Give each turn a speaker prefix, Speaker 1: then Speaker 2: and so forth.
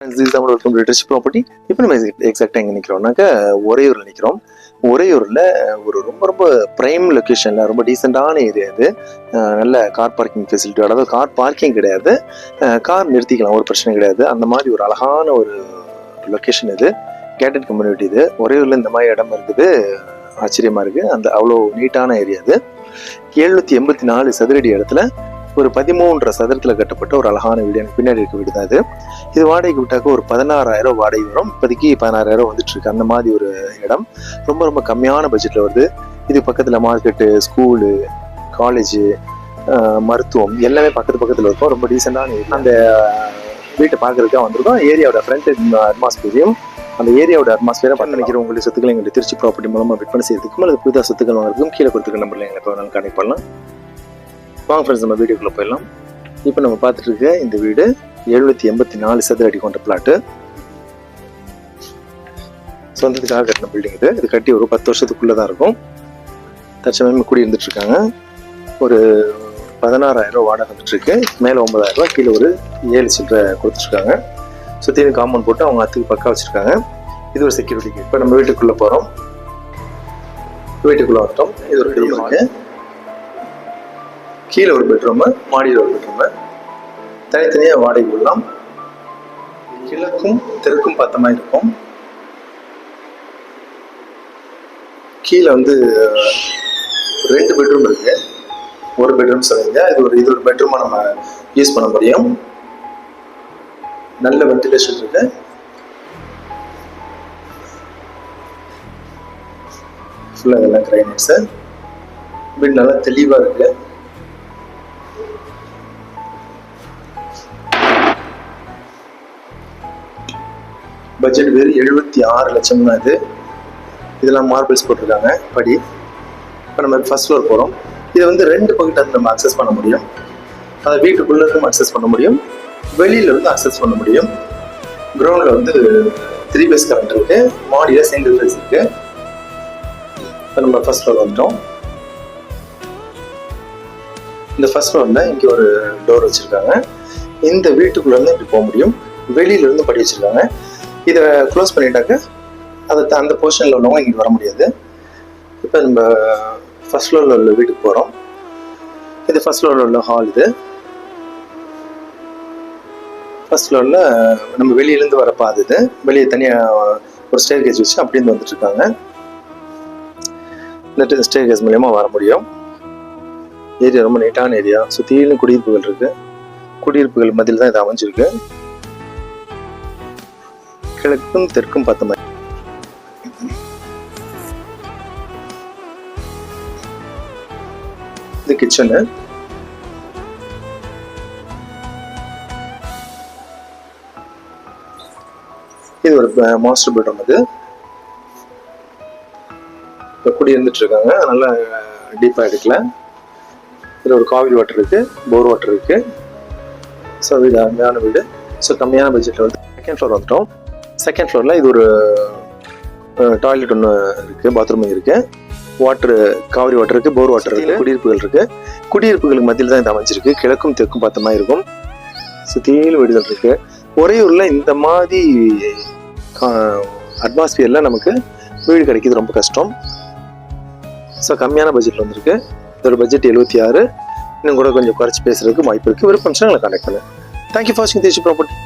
Speaker 1: Tamil welcome rich property இப்போ நம்ம எக்ஸாக்டாக எங்கே நிற்கிறோம்னாக்கா உறையூரில் நிற்கிறோம் உறையூரில் ஒரு ரொம்ப ரொம்ப ப்ரைம் லொக்கேஷனில் ரொம்ப டீசெண்டான ஏரியா இது நல்ல கார் பார்க்கிங் ஃபெசிலிட்டி அதாவது கார் பார்க்கிங் கிடையாது. கார் நிறுத்திக்கலாம் ஒரு பிரச்சனை கிடையாது. அந்த மாதிரி ஒரு அழகான ஒரு லொக்கேஷன் இது. கேட்டட் கம்யூனிட்டி இது. உறையூரில் இந்த மாதிரி இடம் இருக்குது. ஆச்சரியமாக இருக்குது அந்த அவ்வளோ நீட்டான ஏரியா இது எழுநூற்றி எண்பத்தி நாலு சதுரடி இடத்துல ஒரு பதிமூன்றரை சதுரத்தில் கட்டப்பட்ட ஒரு அழகான வீடு எனக்கு பின்னாடி இருக்க வீடு தான் இது இது வாடகைக்கு விட்டாக்க ஒரு பதினாறாயிரம் வாடகை வரும். இப்போதைக்கு பதினாறாயிரம் வந்துட்டு இருக்கு. அந்த மாதிரி ஒரு இடம். ரொம்ப ரொம்ப கம்மியான பட்ஜெட்ல வருது. இது பக்கத்துல மார்க்கெட்டு ஸ்கூலு காலேஜு மருத்துவம் எல்லாமே பக்கத்து பக்கத்துல இருக்கும். ரொம்ப டீசெண்டான அந்த வீட்டை பார்க்கறதுக்காக வந்திருக்கோம். ஏரியாவோட ஃப்ரண்ட் அட்மாஸ்பியரையும் அந்த ஏரியாவோட அட்மாஸ்பியரை பண்ண நினைக்கிற உங்களுடைய சொத்துக்களை எங்களுடைய திருச்சி ப்ராப்பர்ட்டி மூலமா விற்பனை செய்யறதுக்கும் அல்லது புதிதாக சொத்துக்கள் வாங்குறதுக்கும் கீழே கொடுத்துருக்க நம்பர்ல எங்களை எப்போ வேணாலும் கனெக்ட் பண்ணலாம். வாங்க ஃப்ரெண்ட்ஸ் நம்ம வீடியோக்குள்ள போயிடலாம். இப்போ நம்ம பார்த்துட்டு இருக்க இந்த வீடு எழுநூத்தி எண்பத்தி நாலு சதுர அடி கொண்ட பிளாட்டு சொந்தத்துக்காக கட்டின பில்டிங் இது. இது கட்டி ஒரு பத்து வருஷத்துக்குள்ள தான் இருக்கும். தற்சமயம் குடி இருந்துட்டு இருக்காங்க. ஒரு பதினாறாயிரம் வாடகை வந்துட்டு இருக்கு. மேலே ஒன்பதாயிரம் ரூபாய் கீழே ஒரு ஏழு சில்லரை கொடுத்துருக்காங்க சுற்றியும் காம்பவுண்ட் போட்டு அவங்க அத்துக்கு பக்கா வச்சிருக்காங்க. இது ஒரு செக்யூரிட்டிக்கு இப்போ நம்ம வீட்டுக்குள்ள போறோம். வீட்டுக்குள்ள வந்துட்டோம். இது ஒரு பெரிய கீழே ஒரு பெட்ரூமு மாடியில் ஒரு பெட்ரூமு. தனித்தனியாக வாடகை விடலாம் கிழக்கும் தெற்கும் பார்த்த மாதிரி இருக்கும். கீழே வந்து ரெண்டு பெட்ரூம் இருக்கு. ஒரு பெட்ரூம் சொல்லுங்க. இது ஒரு இது ஒரு பெட்ரூமாக நம்ம யூஸ் பண்ண முடியும். நல்ல வென்டிலேஷன் இருக்கு. ஃபுல்லாக இதெல்லாம் கிரைனட்ஸு வீடு நல்லா தெளிவாக இருக்கு. பட்ஜெட் வெறும் எழுபத்தி ஆறு லட்சம் தான் இது. இதெல்லாம் மார்பிள்ஸ் போட்டிருக்காங்க. படி. இப்போ நம்ம ஃபர்ஸ்ட் ஃப்ளோர் போகிறோம் இதை வந்து ரெண்டு பக்கத்தில் நம்ம அக்சஸ் பண்ண முடியும். அதை வீட்டுக்குள்ளே இருந்து அக்சஸ் பண்ண முடியும். வெளியில இருந்து அக்சஸ் பண்ண முடியும். கிரவுண்ட்ல வந்து த்ரீ பேஸ் கரண்ட் இருக்கு. மாடியில் சிங்கிள் பேஸ் இருக்கு. இப்போ நம்ம ஃபர்ஸ்ட் ஃப்ளோர் வந்துட்டோம். இந்த ஃபர்ஸ்ட் ஃப்ளோரில் இங்கே ஒரு டோர் வச்சுருக்காங்க. இந்த வீட்டுக்குள்ளேருந்து இப்படி போக முடியும். வெளியிலேருந்து படி வச்சுருக்காங்க. இதை க்ளோஸ் பண்ணிட்டாக்க அதை த- அந்த போர்ஷனில் உள்ளவங்க இங்கே வர முடியாது. இப்போ நம்ம ஃபர்ஸ்ட் ஃப்ளோரில் உள்ள வீட்டுக்கு போகிறோம் இது ஃபர்ஸ்ட் ஃப்ளோரில் உள்ள ஹால் இது. ஃபர்ஸ்ட் ஃப்ளோரில் நம்ம வெளியிலேருந்து வர பாது இது. வெளியே தனியாக ஒரு ஸ்டேர் கேஸ் வச்சு அப்படின்னு வந்துட்டு இருக்காங்க. இந்த ஸ்டேர் கேஸ் மூலயமா வர முடியும். ஏரியா ரொம்ப நீட்டான ஏரியா சுற்றிலும் குடியிருப்புகள் இருக்குது குடியிருப்புகள் மத்தியில் தான் இது அமைஞ்சிருக்கு. கிழக்கும் தெற்கும் பார்த்த மாதிரி. இது கிச்சனு இது ஒரு மாஸ்டர் பெட்ரூம் இது. இப்போ குடி இருந்துட்டு இருக்காங்க. நல்லா டீப்பாக எடுக்கல. இதில் ஒரு காவிரி வாட்டர் இருக்கு. போர் வாட்டர் இருக்கு. ஸோ வீடு அருமையான வீடு. ஸோ கம்மியான பட்ஜெட்டில் வந்து செகண்ட் ஃப்ளோர் வந்துட்டோம். செகண்ட் ஃப்ளோரில் இது ஒரு டாய்லெட் ஒன்று இருக்குது பாத்ரூம் இருக்குது வாட்டர் காவிரி வாட்டர் இருக்குது போர் வாட்டர் இருக்குது குடியிருப்புகள் இருக்குது குடியிருப்புகளுக்கு மத்தியில் தான் இது அமைஞ்சிருக்கு. கிழக்கும் தெற்கும் பார்த்த மாதிரி இருக்கும். சுற்றிலும் வீடுகள் இருக்குது உறையூரில் இந்த மாதிரி அட்மாஸ்பியரில் நமக்கு வீடு கிடைக்கிறது ரொம்ப கஷ்டம். ஸோ கம்மியான பட்ஜெட்டில் வந்திருக்கு. இதோட பட்ஜெட் எழுபத்தி ஆறு. இன்னும் கூட கொஞ்சம் குறைச்சி பேசுறதுக்கு வாய்ப்பு இருக்குது விருப்பம் எங்களை கான்டாக்ட் பண்ணு தேங்க்யூ ஃபார் வாட்சிங் தேசி ப்ராப்பர்ட்டி